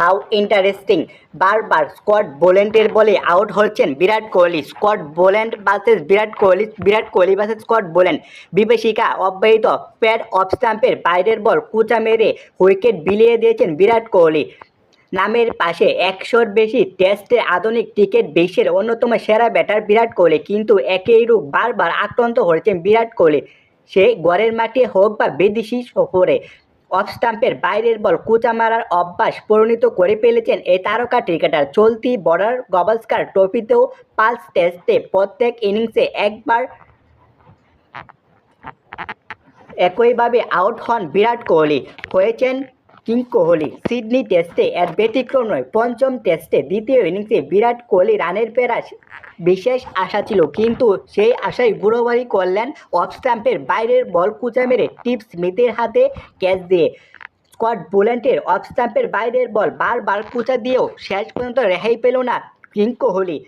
How interesting. বারবার Scott বোলেন্টের বলে আউট হচ্ছেন Virat Kohli. Scott Boland versus Virat Kohli Virat Kohli versus Scott Boland বিভীষিকা অব্যাহত। প্যাড অফ স্টাম্পের বাইরের বল কুচা মেরে উইকেট বিলিয়ে দিয়েছেন বিরাট কোহলি। নামের পাশে একশোর বেশি টেস্টে আধুনিক ক্রিকেট বিশ্বের অন্যতম সেরা ব্যাটার বিরাট কোহলি। কিন্তু একই রূপ বারবার আক্রান্ত হয়েছেন বিরাট কোহলি। সে গড়ের মাঠে হোক বা বিদেশি সফরে। অফ স্টাম্পের বাইরের বল কুচা মারার অভ্যাস পরিণত করে ফেলেছেন এই তারকা ক্রিকেটার। চলতি বর্ডার গভাস্কার ট্রফিতেও পালস টেস্টে প্রত্যেক ইনিংসে একবার একইভাবে আউট হন বিরাট কোহলি। হয়েছেন কিং কোহলি সিডনি টেস্টে এর ব্যতিক্রম নয়, পঞ্চম টেস্টে দ্বিতীয় ইনিংসে বিরাট কোহলি রানের পেরা বিশেষ আশা ছিল। কিন্তু সেই আশায় বুড়োবাড়ি করলেন অফ স্ট্যাম্পের বাইরের বল কুচা মেরে টিপ স্মিথের হাতে ক্যাচ দিয়ে। স্কট বুলেন্টের অফ স্ট্যাম্পের বাইরের বল বারবার কুচা দিয়েও শেষ পর্যন্ত রেহাই পেল না কিং কোহলি।